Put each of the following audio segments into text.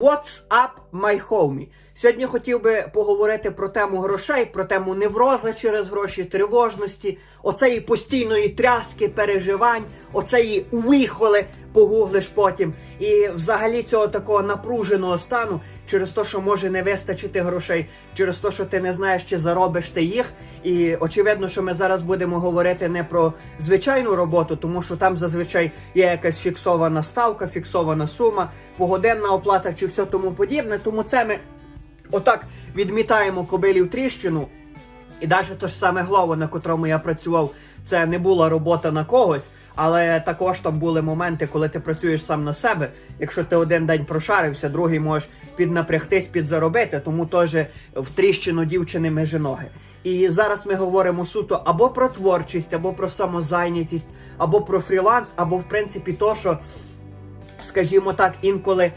What's up, my homie? Сьогодні хотів би поговорити про тему грошей, про тему невроза через гроші, тривожності, оцеї постійної тряски, переживань, оцеї вихоли, погуглиш потім. І взагалі цього такого напруженого стану через те, що може не вистачити грошей, через те, що ти не знаєш, чи заробиш ти їх. І очевидно, що ми зараз будемо говорити не про звичайну роботу, тому що там зазвичай є якась фіксована ставка, фіксована сума, погодинна оплата чи все тому подібне. Тому це ми отак відмітаємо кобилів тріщину. І навіть те ж саме главо, на котрому я працював, це не була робота на когось, але також там були моменти, коли ти працюєш сам на себе. Якщо ти один день прошарився, другий можеш піднапрягтись, підзаробити, тому теж в тріщину дівчини межі ноги. І зараз ми говоримо суто або про творчість, або про самозайнятість, або про фріланс, або в принципі то, що скажімо так, інколи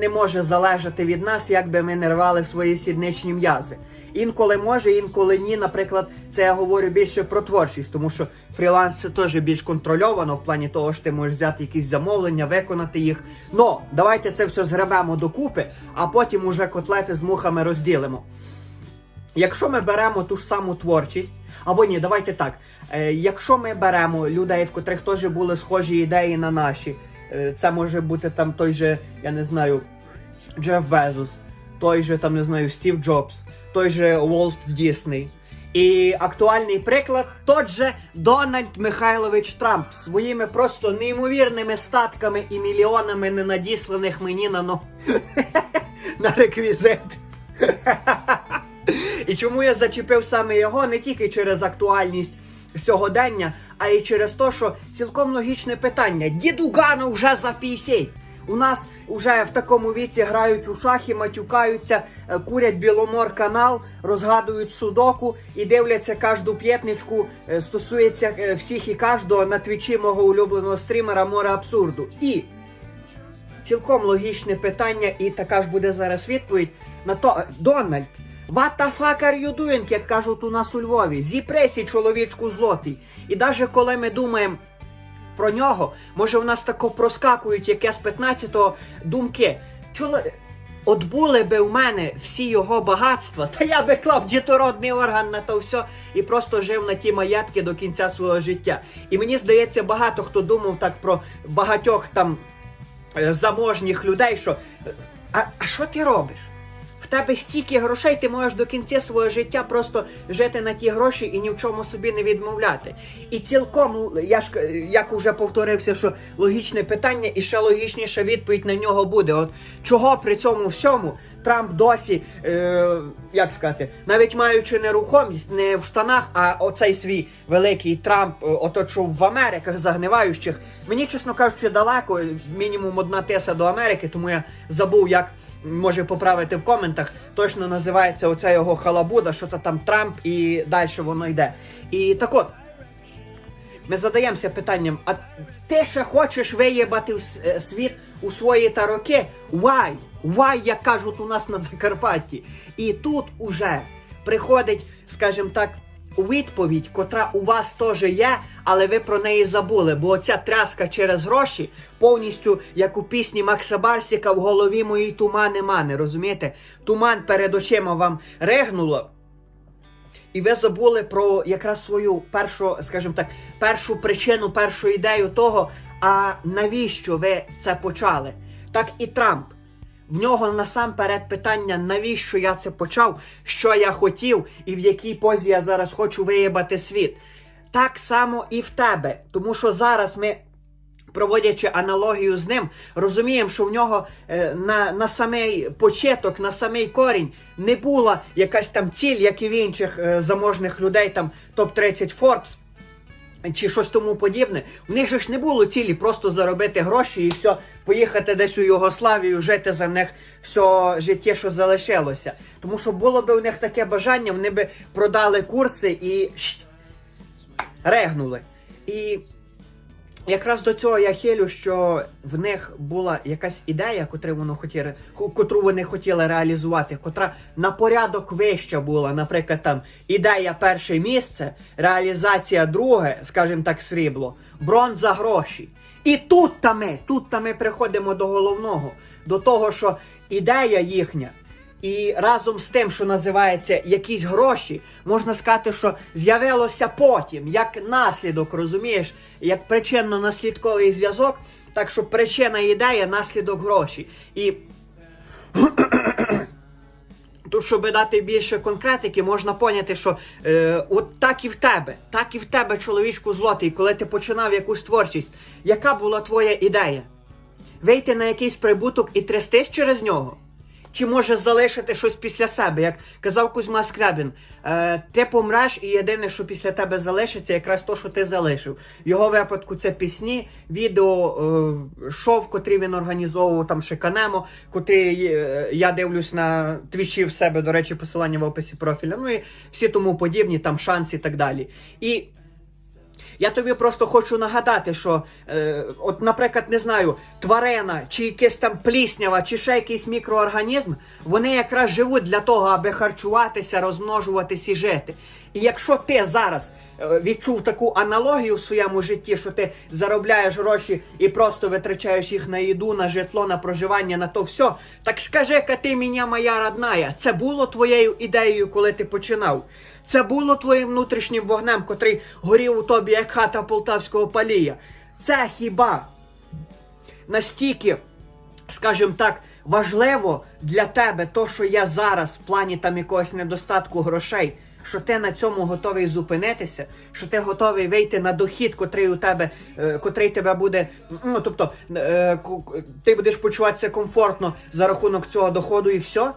не може залежати від нас, як би ми не рвали свої сідничні м'язи. Інколи може, інколи ні. Наприклад, це я говорю більше про творчість, тому що фріланс це теж більш контрольовано в плані того, що ти можеш взяти якісь замовлення, виконати їх. Но давайте це все згребемо докупи, а потім уже котлети з мухами розділимо. Якщо ми беремо ту ж саму творчість, або ні, давайте так. Е, якщо ми беремо людей, в котрих теж були схожі ідеї на наші, е, це може бути там той же, я не знаю, Джеф Безос, той же там не знаю, Стів Джобс, той же Уолт Дісней. І актуальний приклад тот же Дональд Михайлович Трамп своїми просто неймовірними статками і мільйонами ненадісланих мені на но... на реквізит. І чому я зачепив саме його не тільки через актуальність сьогодення, а й через те, що цілком логічне питання. Дідугану вже за 50. У нас вже в такому віці грають у шахи, матюкаються, е, курять Біломор канал, розгадують судоку і дивляться кожну п'ятничку. е, Стосується е, всіх і кожного на твічі мого улюбленого стрімера море абсурду. І цілком логічне питання, і така ж буде зараз відповідь на то. Дональд, what the fuck are you doing, як кажуть у нас у Львові? Зіпресі, чоловічку злотий. І навіть коли ми думаємо про нього, може у нас тако проскакують якесь 15-го думки. Чоло... От були би в мене всі його багатства, та я би клав дітородний орган на то все і просто жив на ті маєтки до кінця свого життя. І мені здається, багато хто думав так про багатьох там е, заможніх людей, що а, а що ти робиш? В тебе стільки грошей, ти можеш до кінця свого життя просто жити на ті гроші і ні в чому собі не відмовляти. І цілком, я ж як уже повторився, що логічне питання і ще логічніша відповідь на нього буде. От чого при цьому всьому Трамп досі, е, як сказати, навіть маючи нерухомість не в штанах, а оцей свій великий Трамп е, оточив в Америках загниваючих. Мені, чесно кажучи, далеко, мінімум одна теса до Америки, тому я забув, як може поправити в коментах. Точно називається оця його халабуда, що то там Трамп і далі воно йде. І так от. Ми задаємося питанням, а ти ще хочеш виїбати світ у свої тароки? Why? Why, як кажуть у нас на Закарпатті? І тут уже приходить, скажімо так, відповідь, котра у вас теж є, але ви про неї забули. Бо оця тряска через гроші повністю, як у пісні Макса Барсіка, в голові моїй тумани мани. Розумієте? Туман перед очима вам ригнуло. І ви забули про якраз свою першу, скажімо так, першу причину, першу ідею того, а навіщо ви це почали? Так і Трамп. В нього насамперед питання, навіщо я це почав, що я хотів і в якій позі я зараз хочу виїбати світ. Так само і в тебе. Тому що зараз ми проводячи аналогію з ним, розуміємо, що в нього е, на, на самий початок, на самий корінь не була якась там ціль, як і в інших е, заможних людей, там топ-30 Forbes. Чи щось тому подібне, У них же ж не було цілі просто заробити гроші і все, поїхати десь у Югославію, жити за них все життя, що залишилося. Тому що було б у них таке бажання, вони би продали курси і регнули. І Якраз до цього я хилю, що в них була якась ідея, котру вони хотіли, котру вони хотіли реалізувати, котра на порядок вища була. Наприклад, там ідея перше місце, реалізація друге, скажімо так, срібло, бронза гроші. І тут та ми, тут та ми приходимо до головного, до того, що ідея їхня. І разом з тим, що називається якісь гроші, можна сказати, що з'явилося потім, як наслідок, розумієш, як причинно-наслідковий зв'язок. Так що причина ідея, наслідок гроші. І Тут, щоб дати більше конкретики, можна поняти, що е, от так і в тебе, так і в тебе, чоловічку злотий, коли ти починав якусь творчість, яка була твоя ідея? Вийти на якийсь прибуток і трястись через нього? Чи може залишити щось після себе? Як казав Кузьма Скрябін, е, ти помреш, і єдине, що після тебе залишиться, якраз то, що ти залишив. В його випадку це пісні, відео, е, шоу, котрі він організовував, там Шиканемо, котрий е, я дивлюсь на твічі в себе, до речі, посилання в описі профіля. Ну і всі тому подібні, там шанс і так далі. І я тобі просто хочу нагадати, що, е, от, наприклад, не знаю, тварина, чи якесь там пліснява, чи ще якийсь мікроорганізм, вони якраз живуть для того, аби харчуватися, розмножуватися і жити. І якщо ти зараз е, відчув таку аналогію в своєму житті, що ти заробляєш гроші і просто витрачаєш їх на їду, на житло, на проживання, на то все, так скажи-ка ти мене, моя родная, це було твоєю ідеєю, коли ти починав. Це було твоїм внутрішнім вогнем, котрий горів у тобі, як хата полтавського палія. Це хіба настільки, скажімо так, важливо для тебе то, що я зараз в плані там якогось недостатку грошей, що ти на цьому готовий зупинитися, що ти готовий вийти на дохід, котрий у тебе, е, котрий тебе буде, ну тобто е, ти будеш почуватися комфортно за рахунок цього доходу і все.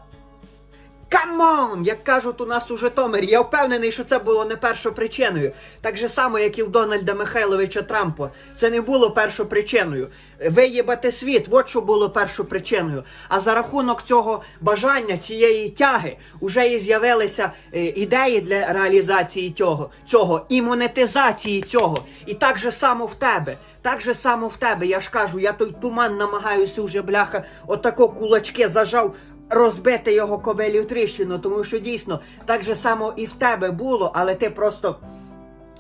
Камон! Як кажуть у нас у Житомирі, я впевнений, що це було не першопричиною. Так же само, як і в Дональда Михайловича Трампа. Це не було першопричиною. Виїбати світ, от що було першопричиною. А за рахунок цього бажання, цієї тяги, вже і з'явилися е, ідеї для реалізації цього, цього, і монетизації цього. І так же само в тебе. Так же само в тебе. Я ж кажу, я той туман намагаюся вже, бляха, отако кулачки зажав розбити його кобелю тріщину, тому що дійсно так же само і в тебе було, але ти просто.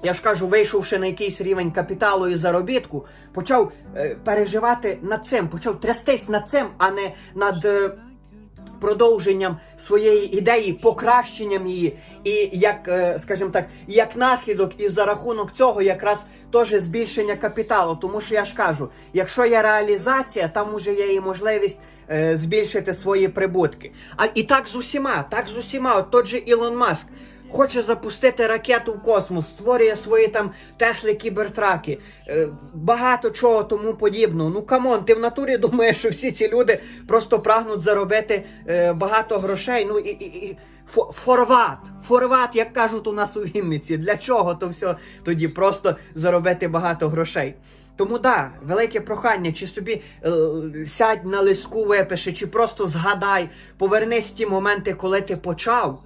Я ж кажу, вийшовши на якийсь рівень капіталу і заробітку, почав е, переживати над цим, почав трястись над цим, а не над е, продовженням своєї ідеї, покращенням її, і як, е, скажімо так, як наслідок, і за рахунок цього якраз теж збільшення капіталу. Тому що я ж кажу, якщо є реалізація, там уже є і можливість е, збільшити свої прибутки. А і так з усіма, так з усіма, от тот же Ілон Маск. Хоче запустити ракету в космос, створює свої там Тесли кібертраки, е, багато чого тому подібного. Ну камон, ти в натурі думаєш, що всі ці люди просто прагнуть заробити е, багато грошей. Ну і, і, і форват, форват, як кажуть у нас у Вінниці. Для чого то все тоді просто заробити багато грошей? Тому да, велике прохання, чи собі е, сядь на лиску випиши, чи просто згадай, повернись ті моменти, коли ти почав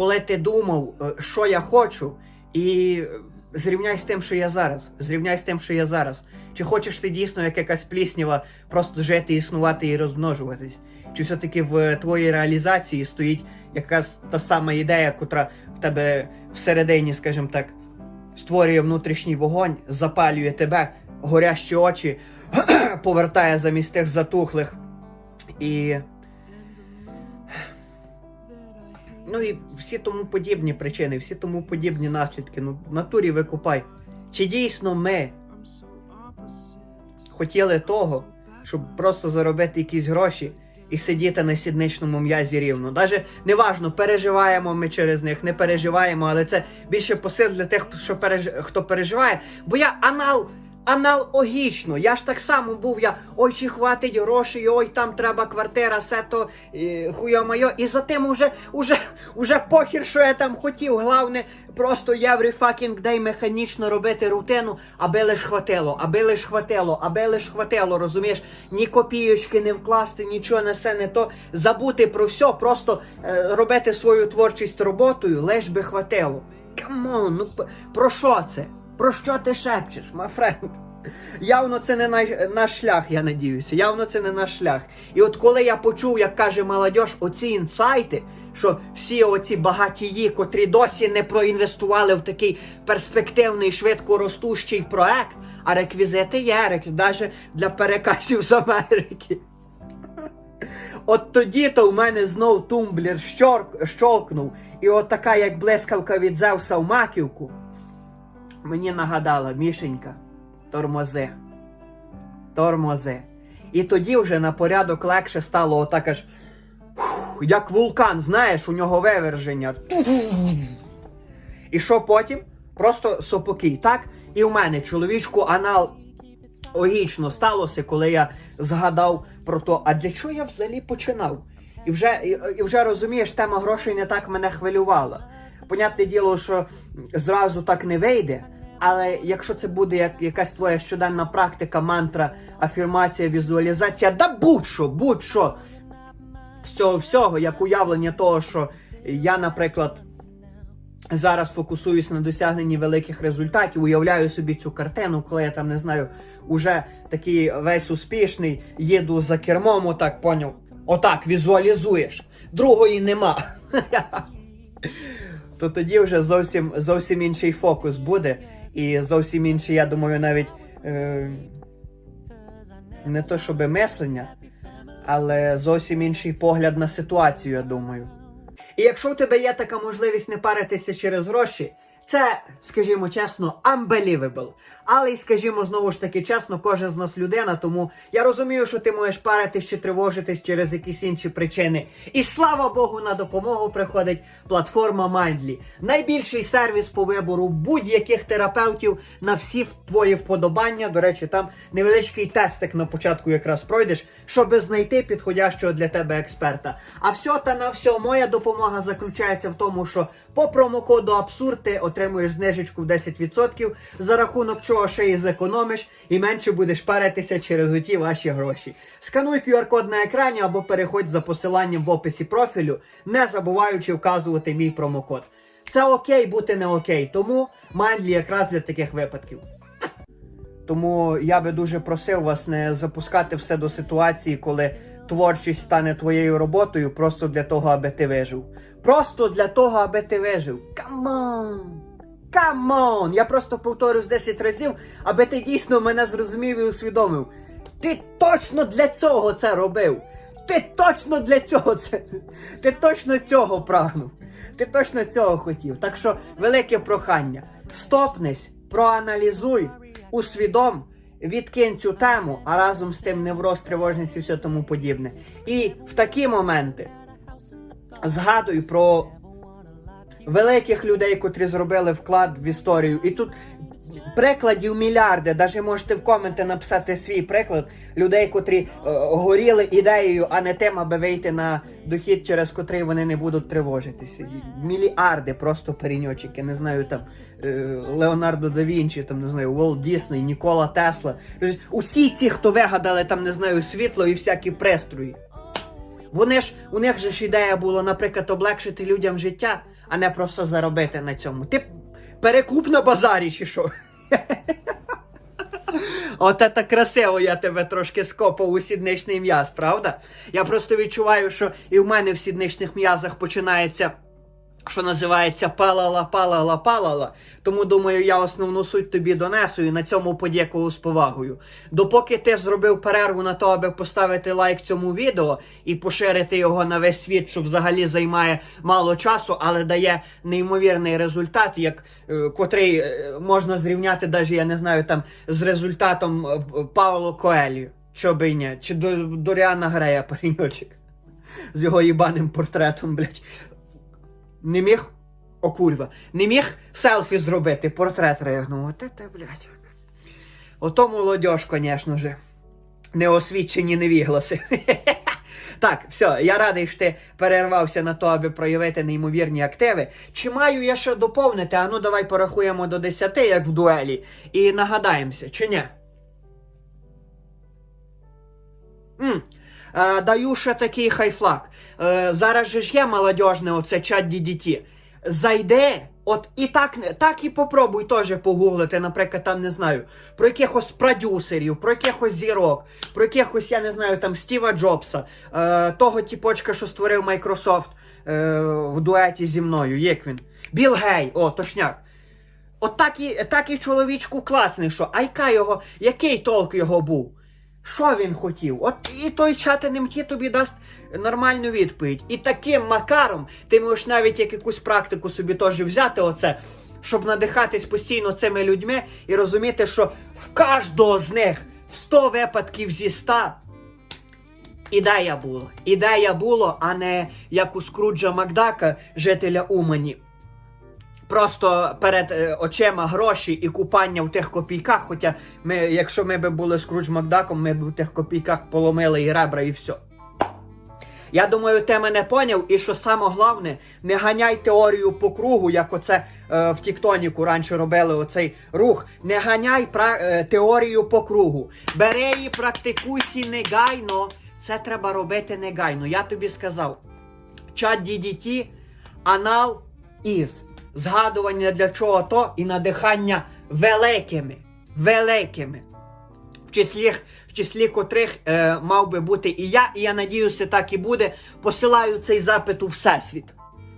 коли ти думав, е, що я хочу, і зрівняй з тим, що я зараз. Зрівняй з тим, що я зараз. Чи хочеш ти дійсно, як якась пліснява, просто жити, існувати і розмножуватись? Чи все-таки в твоїй реалізації стоїть якась та сама ідея, котра в тебе всередині, скажімо так, створює внутрішній вогонь, запалює тебе, горящі очі, повертає замість тих затухлих. І Ну і всі тому подібні причини, всі тому подібні наслідки. Ну, в натурі викупай. Чи дійсно ми хотіли того, щоб просто заробити якісь гроші і сидіти на сідничному м'язі рівно? Даже неважно, переживаємо ми через них, не переживаємо, але це більше посил для тих, що переж... хто переживає. Бо я анал. Аналогічно, я ж так само був, я ой, чи хватить грошей, ой, там треба квартира, все то хуйо-майо. І за тим уже, уже, уже похір, що я там хотів. Головне, просто every fucking day механічно робити рутину, аби лиш хватило, аби лиш хватило, аби лиш хватило, розумієш? Ні копійочки не вкласти, нічого не все не то. Забути про все, просто е, робити свою творчість роботою, лиш би хватило. Камон, ну про що це? Про що ти шепчеш, friend? Явно це не наш, шлях, я надіюся. Явно це не наш шлях. І от коли я почув, як каже молодь, оці інсайти, що всі оці багатії, котрі досі не проінвестували в такий перспективний, швидко ростущий проект, А реквізити є, навіть для переказів з Америки. От тоді то в мене знов тумблер щолкнув, і от така, як блискавка від Зевса в маківку, мені нагадала Мішенька, тормози. Тормози. І тоді вже на порядок легше стало отак аж. Як вулкан, знаєш, у нього виверження. І що потім? Просто сопокій, так? І в мене чоловічку анал логічно сталося, коли я згадав про то, а для чого я взагалі починав? І вже, і, і вже розумієш, тема грошей не так мене хвилювала. Понятне діло, що зразу так не вийде. Але якщо це буде як якась твоя щоденна практика, мантра, афірмація, візуалізація, да будь-що, будь-що з цього всього, як уявлення того, що я, наприклад, зараз фокусуюсь на досягненні великих результатів, уявляю собі цю картину, коли я там не знаю, уже такий весь успішний, їду за кермом, отак поняв. Отак візуалізуєш. Другої нема. То тоді вже зовсім зовсім інший фокус буде. І зовсім інший, я думаю, навіть е, не то щоби мислення, але зовсім інший погляд на ситуацію, я думаю. І якщо в тебе є така можливість не паритися через гроші, це, скажімо чесно, unbelievable. Але й скажімо знову ж таки чесно, кожен з нас людина, тому я розумію, що ти можеш паритись чи тривожитись через якісь інші причини. І слава Богу, на допомогу приходить платформа Mindly. Найбільший сервіс по вибору будь-яких терапевтів на всі твої вподобання. До речі, там невеличкий тестик на початку якраз пройдеш, щоб знайти підходящого для тебе експерта. А все та на все, моя допомога заключається в тому, що по промокоду Абсурд ти отримуєш знижечку в 10%, за рахунок чого ще і зекономиш, і менше будеш паритися через оті ваші гроші. Скануй QR-код на екрані або переходь за посиланням в описі профілю, не забуваючи вказувати мій промокод. Це окей бути не окей, тому Mindly якраз для таких випадків. Тому я би дуже просив вас не запускати все до ситуації, коли творчість стане твоєю роботою просто для того, аби ти вижив. Просто для того, аби ти вижив. Камон! Камон! Я просто повторюсь 10 разів, аби ти дійсно мене зрозумів і усвідомив. Ти точно для цього це робив. Ти точно для цього це. Ти точно цього прагнув. Ти точно цього хотів. Так що велике прохання. Стопнись, проаналізуй, усвідом, відкинь цю тему, а разом з тим невроз, тривожність і все тому подібне. І в такі моменти згадуй про великих людей, котрі зробили вклад в історію. І тут прикладів мільярди. Навіть можете в коменти написати свій приклад людей, котрі е, горіли ідеєю, а не тим, аби вийти на дохід, через котрий вони не будуть тривожитися. Мільярди просто переньочики. Не знаю там е, Леонардо да Вінчі, там не знаю, Волт Дісней, Нікола Тесла. Усі ці, хто вигадали там, не знаю, світло і всякі пристрої. Вони ж у них же ж ідея була, наприклад, облегшити людям життя, а не просто заробити на цьому. Ти перекуп на базарі чи що? От це красиво, я тебе трошки скопав у сідничний м'яз, правда? Я просто відчуваю, що і в мене в сідничних м'язах починається. Що називається палала, палала, палала. Тому думаю, я основну суть тобі донесу і на цьому подякую з повагою. Допоки ти зробив перерву на то, аби поставити лайк цьому відео і поширити його на весь світ, що взагалі займає мало часу, але дає неймовірний результат, як е, котрий е, можна зрівняти, навіть я не знаю, там з результатом е, Коелі. Що би ні, чи до Доріана Грея пареньочок. З його їбаним портретом, блядь. Не міг. О, курва. Не міг селфі зробити, портрет ригнув. От це, блядь. Ото молодіж, звісно же. Неосвідчені невігласи. Так, все, я радий, що ти перервався на то, аби проявити неймовірні активи. Чи маю я ще доповнити? А ну давай порахуємо до 10, як в дуелі, і нагадаємося, чи ні? М. Е, даю ще такий хайфлак. Е, зараз же ж є молодіжне оце чат DDT. Зайде, от і так, так і попробуй теж погуглити, наприклад, там не знаю, про якихось продюсерів, про якихось зірок, про якихось, я не знаю, там Стіва Джобса, е, того тіпочка, що створив Microsoft е, в дуеті зі мною. Як він? Біл Гей, о, точняк. От так і, так і чоловічку клацне, що а яка його, який толк його був? Що він хотів? От і той чатиним ті тобі дасть нормальну відповідь. І таким макаром ти можеш навіть як якусь практику собі теж взяти оце, щоб надихатись постійно цими людьми і розуміти, що в кожного з них в 100 випадків зі 100 ідея була. Ідея було, а не як у Скруджа Макдака, жителя Умані. Просто перед е, очима гроші і купання в тих копійках. Хоча ми, якщо ми би були Скрудж Макдаком, ми б в тих копійках поломили і ребра, і все. Я думаю, ти мене поняв, і що саме головне, не ганяй теорію по кругу, як оце е, в Тіктоніку раніше робили оцей рух. Не ганяй пра- е, теорію по кругу. Бери і практикуйся негайно. Це треба робити негайно. Я тобі сказав. Чат DDT, анал із. Згадування для чого то і надихання великими. Великими в числі, в числі котрих е, мав би бути і я, і я надіюся, так і буде. Посилаю цей запит у всесвіт.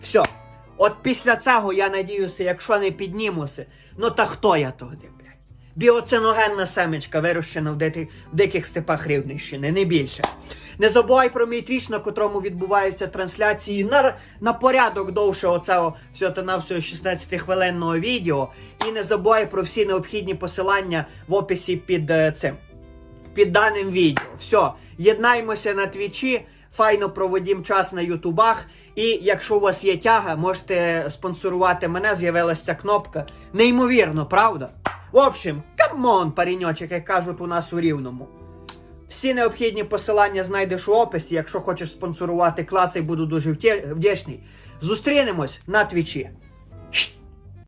Все. От після цього я надіюся, якщо не піднімуся, ну та хто я тоді? Біоциногенна семечка, вирощена в, диких степах Рівненщини, не більше. Не забувай про мій твіч, на котрому відбуваються трансляції на, на порядок довше оцього всього та навсього 16-хвилинного відео. І не забувай про всі необхідні посилання в описі під е, цим під даним відео. Все, єднаймося на твічі, файно проводім час на ютубах. І якщо у вас є тяга, можете спонсорувати мене, з'явилася кнопка. Неймовірно, правда? В общем, камон, паріньочок, як кажуть у нас у рівному. Всі необхідні посилання знайдеш у описі. Якщо хочеш спонсорувати класи, буду дуже вдячний. Зустрінемось на твічі.